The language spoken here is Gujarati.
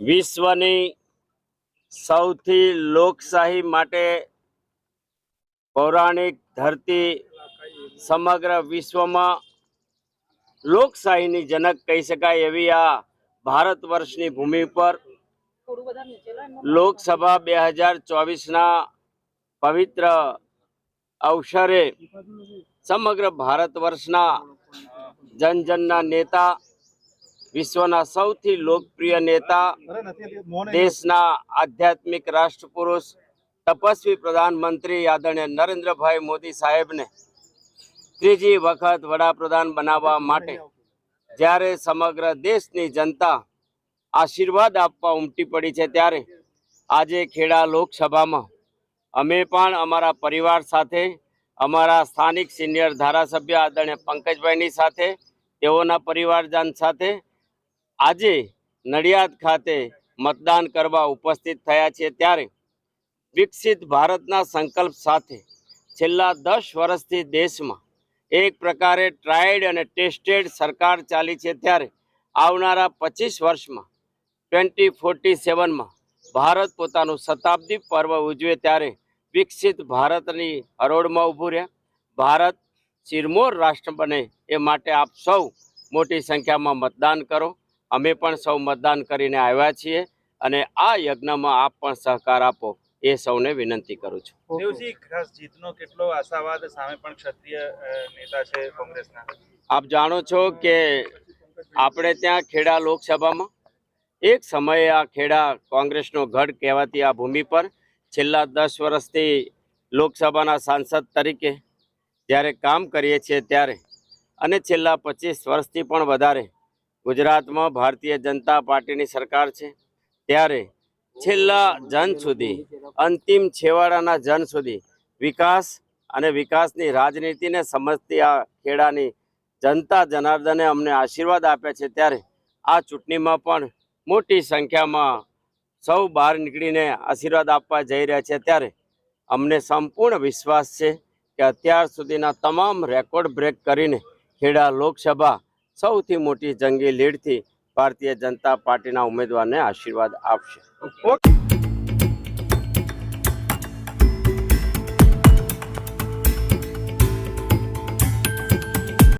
વિશ્વની સૌથી લોકશાહી માટે પૌરાણિક ધરતી સમગ્ર વિશ્વમાં લોકશાહીની જનક કહી શકાય એવી આ ભારત વર્ષની ભૂમિ પર લોકસભા બે હજાર ચોવીસના પવિત્ર અવસરે સમગ્ર ભારત વર્ષના જનજનના નેતા વિશ્વના સૌથી લોકપ્રિય નેતા, દેશના આધ્યાત્મિક રાષ્ટ્રપુરુષ, તપસ્વી પ્રધાનમંત્રી આદરણીય નરેન્દ્રભાઈ મોદી સાહેબને ત્રીજી વખત વડાપ્રધાન બનાવવા માટે જ્યારે સમગ્ર દેશની જનતા આશીર્વાદ આપવા ઉમટી પડી છે ત્યારે આજે ખેડા લોકસભામાં અમે પણ અમારા પરિવાર સાથે, અમારા સ્થાનિક સિનિયર ધારાસભ્ય આદરણીય પંકજભાઈની સાથે, તેઓના પરિવારજન સાથે આજે નડિયાદ ખાતે મતદાન કરવા ઉપસ્થિત થયા છે ત્યારે વિકસિત ભારતના સંકલ્પ સાથે છેલ્લા દસ વર્ષથી દેશમાં એક પ્રકારે ટ્રાયડ અને ટેસ્ટેડ સરકાર ચાલી છે ત્યારે આવનારા પચીસ વર્ષમાં ટ્વેન્ટી ફોર્ટી સેવનમાં ભારત પોતાનું શતાબ્દી પર્વ ઉજવે ત્યારે વિકસિત ભારતની હરોળમાં ઊભું રહ્યા. ભારત શિરમોર રાષ્ટ્ર બને એ માટે આપ સૌ મોટી સંખ્યામાં મતદાન કરો. અમે પણ સૌ મતદાન કરીને આવ્યા છીએ અને આ યજ્ઞમાં આપ પણ સહકાર આપો એ સૌને વિનંતી કરું છું. દેવજી ખાસ જીતનો કેટલો આશાવાદ સામે પણ ક્ષત્રિય નેતા છે કોંગ્રેસના? આપ જાણો છો કે આપણે ત્યાં ખેડા લોકસભામાં એક સમયે આ ખેડા કોંગ્રેસનો ગઢ કહેવાતી આ ભૂમિ પર છેલ્લા દસ વર્ષથી લોકસભાના સાંસદ તરીકે જ્યારે કામ કરીએ છીએ ત્યારે અને છેલ્લા પચીસ વર્ષથી પણ વધારે ગુજરાતમાં ભારતીય જનતા પાર્ટીની સરકાર છે. ત્યારે છેલ્લા જન સુધી, અંતિમ છેવાડાના જન સુધી વિકાસ અને વિકાસની રાજનીતિને સમજતી આ ખેડાની જનતા જનાર્દને અમને આશીર્વાદ આપ્યા છે. ત્યારે આ ચૂંટણીમાં પણ મોટી સંખ્યામાં સૌ બહાર નીકળીને આશીર્વાદ આપવા જઈ રહ્યા છે. ત્યારે અમને સંપૂર્ણ વિશ્વાસ છે કે અત્યાર સુધીના તમામ રેકોર્ડ બ્રેક કરીને ખેડા લોકસભા સૌથી મોટી જંગી લીડથી ભારતીય જનતા પાર્ટીના ઉમેદવારને આશીર્વાદ આપશે. ઓકે